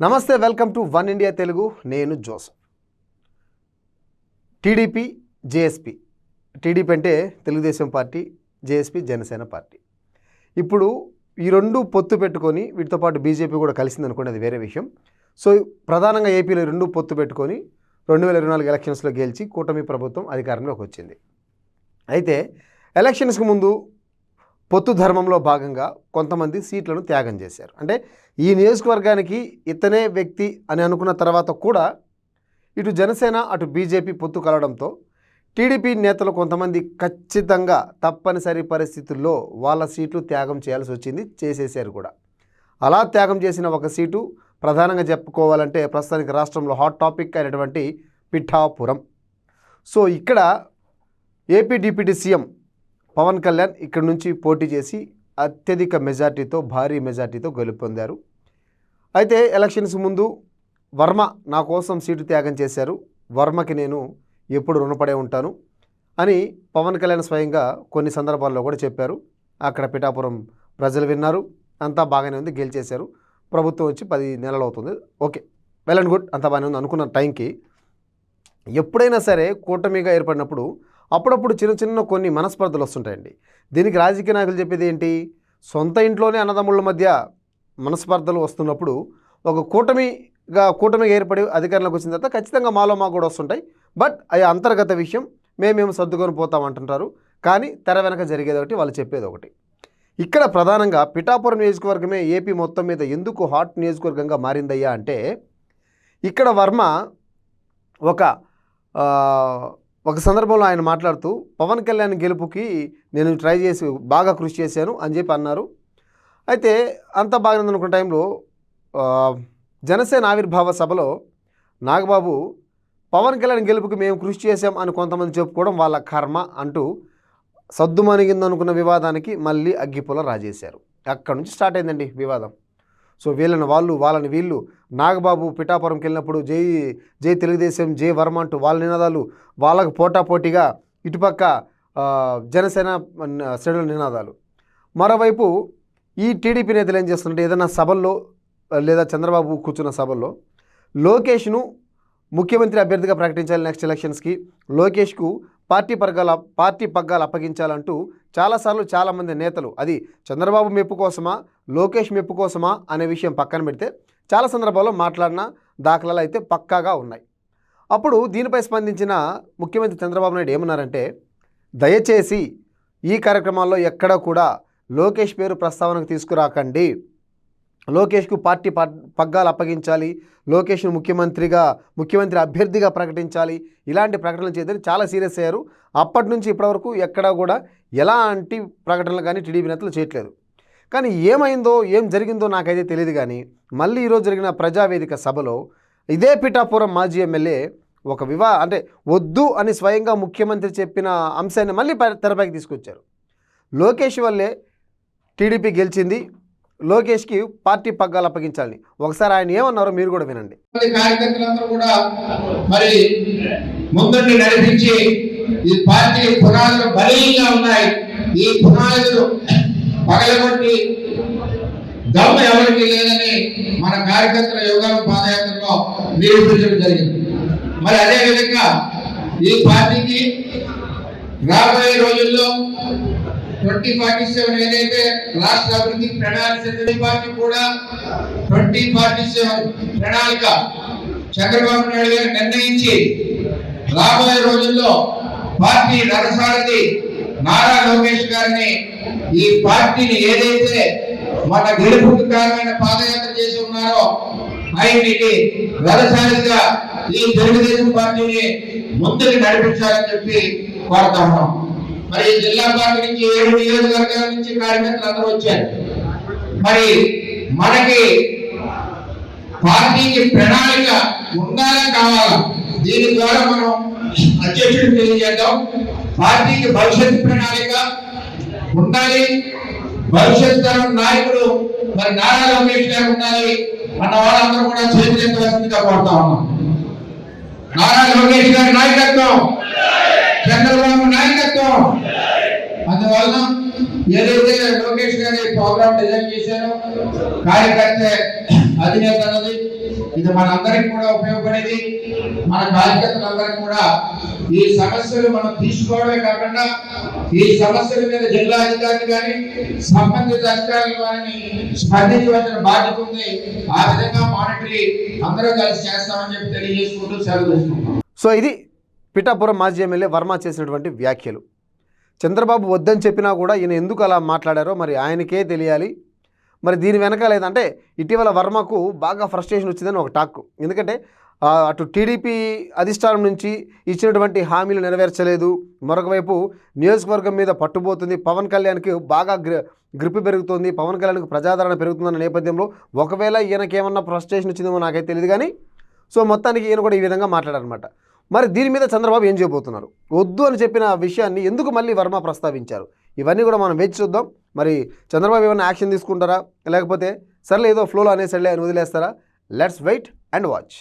నమస్తే welcome to one India Telugu. నేను Joseph. TDP JSP. TDP అంటే Telugu Desam party JSP Janasena party. ఇప్పుడు ఈ రెండు పొత్తు పెట్టుకొని వీటితో పాటు బీజేపీ కూడా కలిసింది అనుకోండి అది వేరే విషయం. సో ప్రధానంగా ఏపీలో రెండు పొత్తు పెట్టుకొని రెండు వేల ఇరవై నాలుగు ఎలక్షన్స్లో గెలిచి కూటమి ప్రభుత్వం అధికారంలోకి వచ్చింది. అయితే ఎలక్షన్స్కి ముందు పొత్తు ధర్మంలో భాగంగా కొంతమంది సీట్లను త్యాగం చేశారు. అంటే ఈ నియోజకవర్గానికి ఇతనే వ్యక్తి అని అనుకున్న తర్వాత కూడా ఇటు జనసేన అటు బీజేపీ పొత్తు కలవడంతో టీడీపీ నేతలు కొంతమంది ఖచ్చితంగా తప్పనిసరి పరిస్థితుల్లో వాళ్ళ సీట్లు త్యాగం చేయాల్సి వచ్చింది చేసేసారు కూడా. అలా త్యాగం చేసిన ఒక సీటు ప్రధానంగా చెప్పుకోవాలంటే ప్రస్తుతానికి రాష్ట్రంలో హాట్ టాపిక్ అయినటువంటి పిఠాపురం. సో ఇక్కడ AP deputy CM Pawan Kalyan ఇక్కడ నుంచి పోటీ చేసి అత్యధిక మెజార్టీతో భారీ మెజార్టీతో గెలుపొందారు. అయితే ఎలక్షన్స్ ముందు వర్మ నా కోసం సీటు త్యాగం చేశారు. వర్మకి నేను ఎప్పుడు రుణపడే ఉంటాను అని పవన్ కళ్యాణ్ స్వయంగా కొన్ని సందర్భాల్లో కూడా చెప్పారు. అక్కడ పిఠాపురం ప్రజలు విన్నారు. అంతా బాగానే ఉంది గెలిచేశారు. ప్రభుత్వం వచ్చి పది నెలలు అవుతుంది. ఓకే వెల్ అండ్ గుడ్ అంతా బాగానే ఉంది అనుకున్న టైంకి ఎప్పుడైనా సరే కూటమిగా ఏర్పడినప్పుడు అప్పుడప్పుడు చిన్న చిన్న కొన్ని మనస్పర్ధలు వస్తుంటాయండి. దీనికి రాజకీయ నాయకులు చెప్పేది ఏంటి? సొంత ఇంట్లోనే అన్నదమ్ముళ్ళ మధ్య మనస్పర్ధలు వస్తున్నప్పుడు ఒక కూటమిగా కూటమి ఏర్పడి అధికారంలోకి వచ్చిన తర్వాత ఖచ్చితంగా మాలో మాకు కూడా వస్తుంటాయి. బట్ అవి అంతర్గత విషయం. మేమేమి సర్దుకొని పోతాం అంటుంటారు. కానీ తెర వెనక జరిగేది ఒకటి వాళ్ళు చెప్పేది ఒకటి. ఇక్కడ ప్రధానంగా పిఠాపురం నియోజకవర్గమే ఏపీ మొత్తం మీద ఎందుకు హాట్ నియోజకవర్గంగా మారిందయ్యా అంటే ఇక్కడ వర్మ ఒక ఒక సందర్భంలో ఆయన మాట్లాడుతూ పవన్ కళ్యాణ్ గెలుపుకి నేను ట్రై చేసి బాగా కృషి చేశాను అని చెప్పి అన్నారు. అయితే అంత బాగా అనుకున్న టైంలో జనసేన ఆవిర్భావ సభలో నాగబాబు పవన్ కళ్యాణ్ గెలుపుకి మేము కృషి చేశాం అని కొంతమంది చెప్పుకోవడం వాళ్ళ కర్మ అంటూ సద్దుమణిగిందనుకున్న వివాదానికి మళ్ళీ అగ్గిపుల రాజేశారు. అక్కడ నుంచి స్టార్ట్ అయిందండి వివాదం. సో వీళ్ళని వాళ్ళు వాళ్ళని వీళ్ళు నాగబాబు పిఠాపురంకి వెళ్ళినప్పుడు జై జై తెలుగుదేశం జై వర్మ అంటూ వాళ్ళ నినాదాలు వాళ్ళకు పోటాపోటీగా ఇటుపక్క జనసేన శ్రేణుల నినాదాలు. మరోవైపు ఈ టీడీపీ నేతలు ఏం చేస్తుంటే ఏదైనా సభల్లో లేదా చంద్రబాబు కూర్చున్న సభల్లో లోకేష్ను ముఖ్యమంత్రి అభ్యర్థిగా ప్రకటించాలి నెక్స్ట్ ఎలక్షన్స్కి. లోకేష్కు పార్టీ పగ్గాల పార్టీ పగ్గాలు అప్పగించాలంటూ చాలాసార్లు చాలామంది నేతలు అది చంద్రబాబు మెప్పు కోసమా లోకేష్ మెప్పు కోసమా అనే విషయం పక్కన పెడితే చాలా సందర్భాల్లో మాట్లాడిన దాఖలాలు అయితే పక్కాగా ఉన్నాయి. అప్పుడు దీనిపై స్పందించిన ముఖ్యమంత్రి చంద్రబాబు నాయుడు ఏమన్నారంటే దయచేసి ఈ కార్యక్రమాల్లో ఎక్కడ కూడా లోకేష్ పేరు ప్రస్తావనకు తీసుకురాకండి. లోకేష్కు పార్టీ పగ్గాలు అప్పగించాలి. లోకేష్ను ముఖ్యమంత్రిగా ముఖ్యమంత్రి అభ్యర్థిగా ప్రకటించాలి. ఇలాంటి ప్రకటనలు చేయదని చాలా సీరియస్ అయ్యారు. అప్పటి నుంచి ఇప్పటివరకు ఎక్కడా కూడా ఎలాంటి ప్రకటనలు కానీ టీడీపీ నేతలు చేయట్లేదు. కానీ ఏమైందో ఏం జరిగిందో నాకైతే తెలియదు కానీ మళ్ళీ ఈరోజు జరిగిన ప్రజావేదిక సభలో ఇదే పిఠాపురం మాజీ ఎమ్మెల్యే ఒక వివా అంటే వద్దు అని స్వయంగా ముఖ్యమంత్రి చెప్పిన అంశాన్ని మళ్ళీ తెరపైకి తీసుకొచ్చారు. లోకేష్ వల్లే టీడీపీ గెలిచింది. లోకేష్కి పార్టీ పగ్గాలు అప్పగించాలి ఒకసారి ఆయన ఏమన్నారో మీరు కూడా వినండి. మంది కార్యకర్తలందరూ కూడా మరి ముందుండి నడిపించి ఈ పార్టీ పునాదులు బలీయంగా ఉన్నాయి. ఈ పునాదులు పగలగొట్టి దమ్ము ఎవరికి లేదని మన కార్యకర్తల యోగాలు పాదయాత్రలో నిరూపించడం జరిగింది. మరి అదే విధంగా ఈ పార్టీకి రాబోయే రోజుల్లో ట్వంటీ ఫార్టీ సెవెన్ ఏదైతే రాష్ట్ర అభివృద్ధి ప్రణాళిక సిద్ధ పార్టీ కూడా ట్వంటీ ఫార్టీ సెవెన్ ప్రణాళిక చంద్రబాబు నాయుడు గారు నిర్ణయించి రాబోయే రోజుల్లో పార్టీ నరసారథి నారా లోకేష్ గారిని ఈ పార్టీని ఏదైతే మన గెలుపుకు కారణమైన పాదయాత్ర చేసి ఉన్నారో ఆయనకి రథసారథిగా ఈ తెలుగుదేశం పార్టీని ముందుకు నడిపించాలని చెప్పి కోరుతా ఉన్నాం. మరి జిల్లా పార్టీ నుంచి ఏడు నియోజకవర్గాల నుంచి కార్యకర్తలు అందరూ వచ్చారు? మరి మనకి పార్టీకి ప్రణాళిక ఉండాలా కావాలా? దీని ద్వారా మనం అధ్యక్షుడికి తెలియజేద్దాం. పార్టీకి భవిష్యత్ ప్రణాళిక ఉండాలి. భవిష్యత్ తరం నాయకుడు మరి నారా లోకేష్ గారు ఉండాలి. అన్న వాళ్ళందరూ కూడా చేతులెత్తవలసిందిగా కోరుతా ఉన్నాం. నారా లోకేష్ గారి నాయకత్వం చంద్రబాబు నాయకత్వం. అందువలన ఏదైతే లోకేష్ గారి ప్రోగ్రామ్ డిజైన్ చేశారో కార్యకర్త అధినేత అన్నది ఇది మనందరికి కూడా ఉపయోగపడేది. మన కార్యకర్తలందరికీ కూడా ఈ సమస్యలు మనం తీసుకోవడమే కాకుండా ఈ సమస్యల మీద జిల్లా అధికారులు కానీ సంబంధిత అధికారులు కానీ స్పందించవలసిన బాధ్యత ఉంది. ఆ విధంగా మానిటరీ అందరూ కలిసి చేస్తామని చెప్పి తెలియజేసుకుంటూ సెలవు తీసుకుంటాం సో ఇది పిఠాపురం మాజీ ఎమ్మెల్యే వర్మ చేసినటువంటి వ్యాఖ్యలు. చంద్రబాబు వద్దని చెప్పినా కూడా ఈయన ఎందుకు అలా మాట్లాడారో మరి ఆయనకే తెలియాలి. మరి దీని వెనక లేదంటే ఇటీవల వర్మకు బాగా ఫ్రస్ట్రేషన్ వచ్చిందని ఒక టాక్. ఎందుకంటే అటు టీడీపీ అధిష్టానం నుంచి ఇచ్చినటువంటి హామీలు నెరవేర్చలేదు. మరొక వైపు నియోజకవర్గం మీద పట్టుబోతుంది. పవన్ కళ్యాణ్కి బాగా గ్రి గ్రిప్ పెరుగుతుంది. పవన్ కళ్యాణ్కి ప్రజాదరణ పెరుగుతుందన్న నేపథ్యంలో ఒకవేళ ఈయనకేమన్నా ఫ్రస్ట్రేషన్ వచ్చిందేమో నాకైతే తెలియదు కానీ సో మొత్తానికి ఈయన కూడా ఈ విధంగా మాట్లాడారనమాట మరి దీని మీద చంద్రబాబు ఏం చేయబోతున్నారు? వద్దు అని చెప్పిన విషయాన్ని ఎందుకు మళ్ళీ వర్మ ప్రస్తావించారు? ఇవన్నీ కూడా మనం వేచి చూద్దాం. మరి చంద్రబాబు ఏమైనా యాక్షన్ తీసుకుంటారా? లేకపోతే సర్లే ఏదో ఫ్లోలో అనేసరిలే అని వదిలేస్తారా? Let's wait and watch.